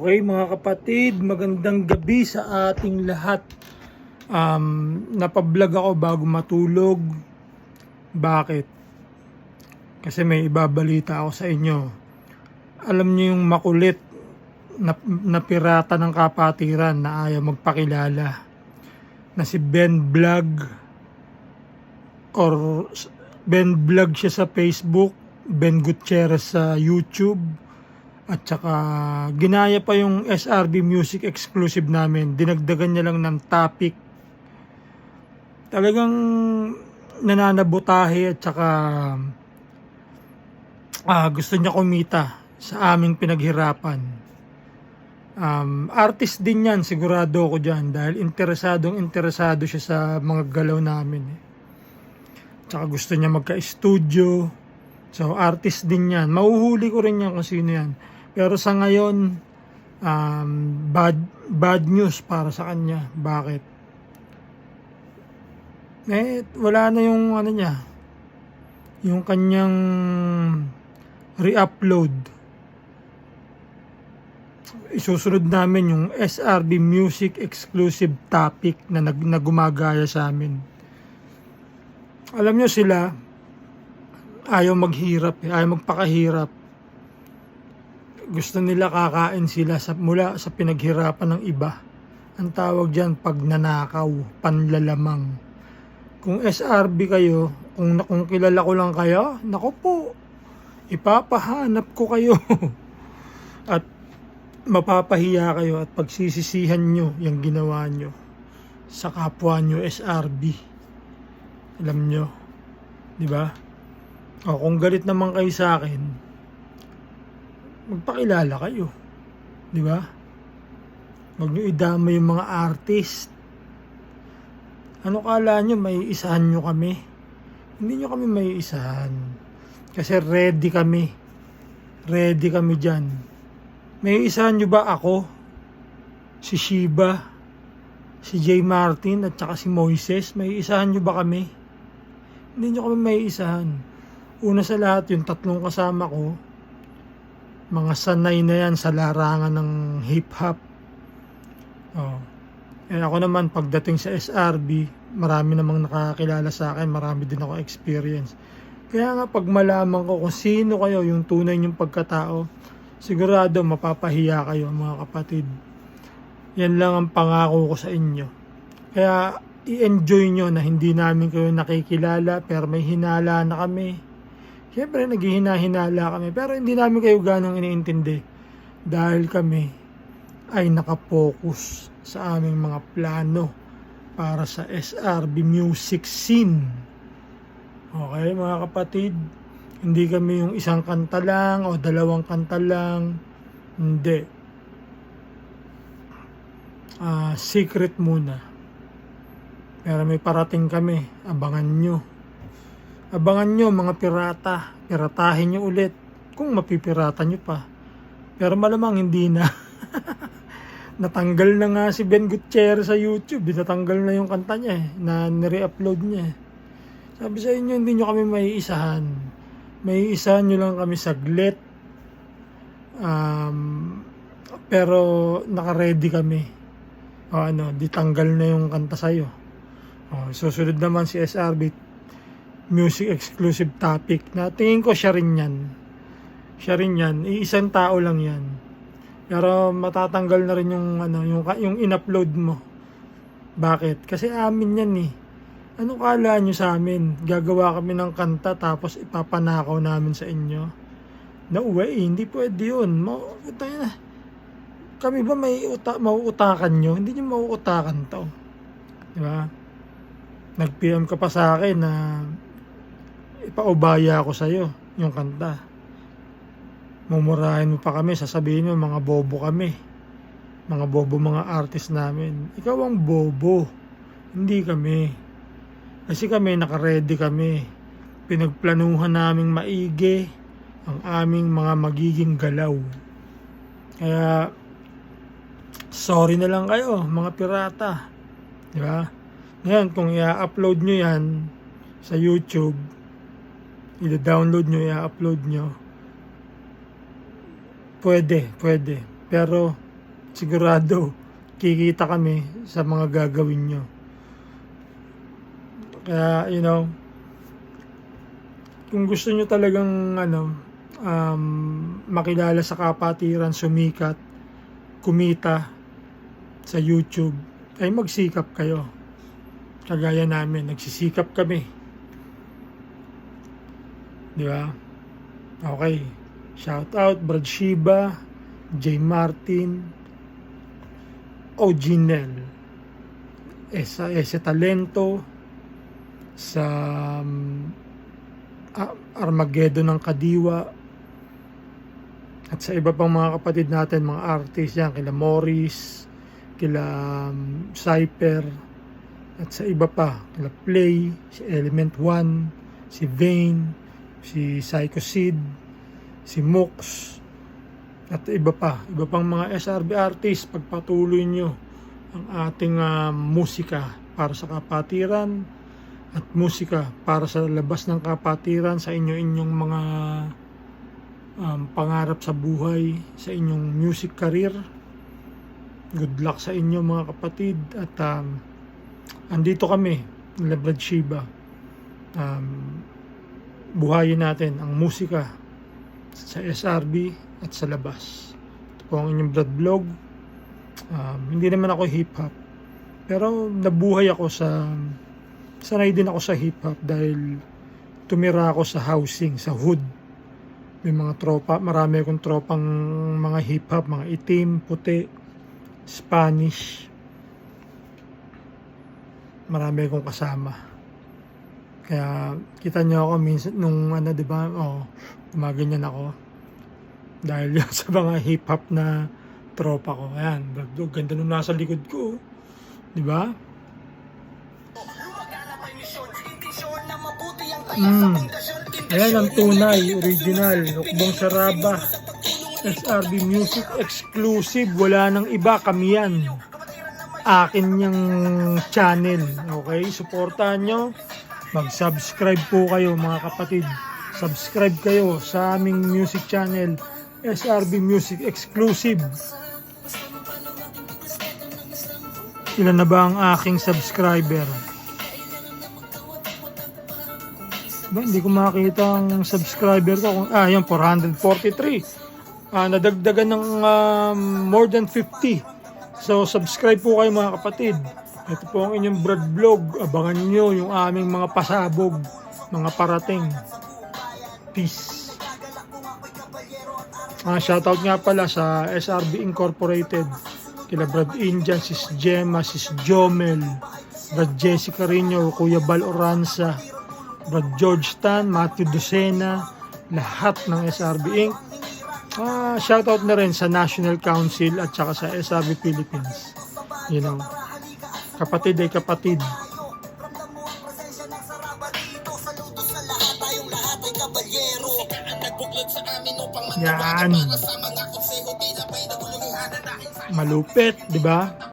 Okay mga kapatid, magandang gabi sa ating lahat. Um, napablog ako bago matulog. Bakit? Kasi may ibabalita ako sa inyo. Alam niyo yung makulit na, na pirata ng kapatiran na ayaw magpakilala. Na si Ben Vlog or Ben Vlog siya sa Facebook, Ben Gutierrez sa YouTube at saka ginaya pa yung SRB Music exclusive namin. Dinagdagan niya lang ng topic. Talagang nananabutahe at saka ah, gusto niya kumita sa aming pinaghirapan. Um, artist din yan, sigurado ako dyan dahil interesadong interesado siya sa mga galaw namin. Eh. Tsaka gusto niya magka-studio. So, artist din yan. Mauhuli ko rin yan kung sino yan. Pero sa ngayon, um, bad, bad news para sa kanya. Bakit? Eh, wala na yung ano niya. Yung kanyang re-upload. Isusunod namin yung SRB Music exclusive topic na, nag, na gumagaya sa amin. Alam nyo sila, ayaw maghirap, eh, ayaw magpakahirap gusto nila kakain sila sa, mula sa pinaghirapan ng iba. Ang tawag dyan pagnanakaw, panlalamang. Kung SRB kayo, kung, kung kilala ko lang kayo, nako po, ipapahanap ko kayo. at mapapahiya kayo at pagsisisihan nyo yung ginawa nyo sa kapwa nyo SRB. Alam nyo, di ba? O kung galit naman kayo sa akin, magpakilala kayo. Di ba? Huwag nyo idama yung mga artist. Ano kala nyo, may isahan nyo kami? Hindi nyo kami may isahan. Kasi ready kami. Ready kami dyan. May isahan nyo ba ako? Si Shiba? Si Jay Martin at saka si Moises? May isahan nyo ba kami? Hindi nyo kami may isahan. Una sa lahat, yung tatlong kasama ko, mga sanay na yan sa larangan ng hip-hop. Oh. Eh ako naman, pagdating sa SRB, marami namang nakakilala sa akin, marami din ako experience. Kaya nga pag malaman ko kung sino kayo, yung tunay niyong pagkatao, sigurado mapapahiya kayo mga kapatid. Yan lang ang pangako ko sa inyo. Kaya i-enjoy nyo na hindi namin kayo nakikilala pero may hinala na kami Siyempre, naghihina-hinala kami. Pero hindi namin kayo ganong iniintindi. Dahil kami ay nakapokus sa aming mga plano para sa SRB music scene. Okay, mga kapatid? Hindi kami yung isang kanta lang o dalawang kanta lang. Hindi. Ah, secret muna. Pero may parating kami. Abangan nyo. Abangan nyo mga pirata. Piratahin nyo ulit. Kung mapipirata nyo pa. Pero malamang hindi na. Natanggal na nga si Ben Gutierrez sa YouTube. Natanggal na yung kanta niya eh, na nire-upload niya. eh. Sabi sa inyo, hindi nyo kami may isahan. May isahan nyo lang kami saglit. Um, pero naka-ready kami. O ano, di tanggal na yung kanta sa'yo. O, susunod naman si SRB music exclusive topic na tingin ko siya rin yan. Siya rin yan. Iisang tao lang yan. Pero matatanggal na rin yung ano, yung yung in-upload mo. Bakit? Kasi amin yan eh. Ano kala nyo sa amin? Gagawa kami ng kanta tapos ipapanakaw namin sa inyo. No way, hindi pwede yun. Ma na. Kami ba may uta mauutakan nyo? Hindi nyo mauutakan to. Di ba? Nag-PM ka pa sa akin na ipaubaya ako sa'yo yung kanta. Mumurahin mo pa kami, sasabihin mo mga bobo kami. Mga bobo mga artist namin. Ikaw ang bobo. Hindi kami. Kasi kami, nakaredy kami. Pinagplanuhan naming maigi ang aming mga magiging galaw. Kaya, sorry na lang kayo, mga pirata. Di ba? Ngayon, kung i-upload nyo yan sa YouTube, i-download nyo, i-upload nyo, pwede, pwede. Pero, sigurado, kikita kami sa mga gagawin nyo. Kaya, you know, kung gusto nyo talagang, ano, um, makilala sa kapatiran, sumikat, kumita sa YouTube, ay magsikap kayo. Kagaya namin, nagsisikap kami. Di ba? Okay. Shout out, Brad Shiba, J. Martin, Oginel, Esa, Ese Talento, sa um, Armageddon ng Kadiwa, at sa iba pang mga kapatid natin, mga artist yan, kila Morris, kila um, Cyper, at sa iba pa, kila Play, si Element 1, si Vane, si Psycho Sid, si Mox, at iba pa, iba pang mga SRB artists, pagpatuloy nyo ang ating ah, musika para sa kapatiran at musika para sa labas ng kapatiran sa inyo-inyong mga um, pangarap sa buhay, sa inyong music career. Good luck sa inyo mga kapatid at um, andito kami, Lebrad Shiba. Um, buhayin natin ang musika sa SRB at sa labas. Ito po ang inyong Brad Vlog. Um, hindi naman ako hip-hop. Pero nabuhay ako sa... Sanay din ako sa hip-hop dahil tumira ako sa housing, sa hood. May mga tropa, marami akong tropang mga hip-hop, mga itim, puti, Spanish. Marami akong kasama. Kaya kita niyo ako minsan nung ano 'di ba? Oh, gumaganyan ako. Dahil yun sa mga hip hop na tropa ko. Ayan, brado, ganda nung nasa likod ko. 'Di ba? Mm. Ayan ang tunay, original, Hukbong Saraba. SRB Music exclusive, wala nang iba, kami yan. Akin yung channel, okay? Suportahan nyo. Mag-subscribe po kayo mga kapatid. Subscribe kayo sa aming music channel, SRB Music Exclusive. Ilan na ba ang aking subscriber? Ba, hindi ko makita ang subscriber ko. Ah, yan, 443. Ah, nadagdagan ng um, more than 50. So, subscribe po kayo mga kapatid. Ito po ang inyong Brad Vlog. Abangan nyo yung aming mga pasabog, mga parating. Peace. Ah, shoutout nga pala sa SRB Incorporated. Kila Brad Indian, Sis Gemma, Sis Jomel, Brad Jessica Rino, Kuya Bal Oranza, Brad George Tan, Matthew Docena, lahat ng SRB Inc. Ah, shoutout na rin sa National Council at saka sa SRB Philippines. You know, kapatid ay kapatid. Yan. Malupit, di ba?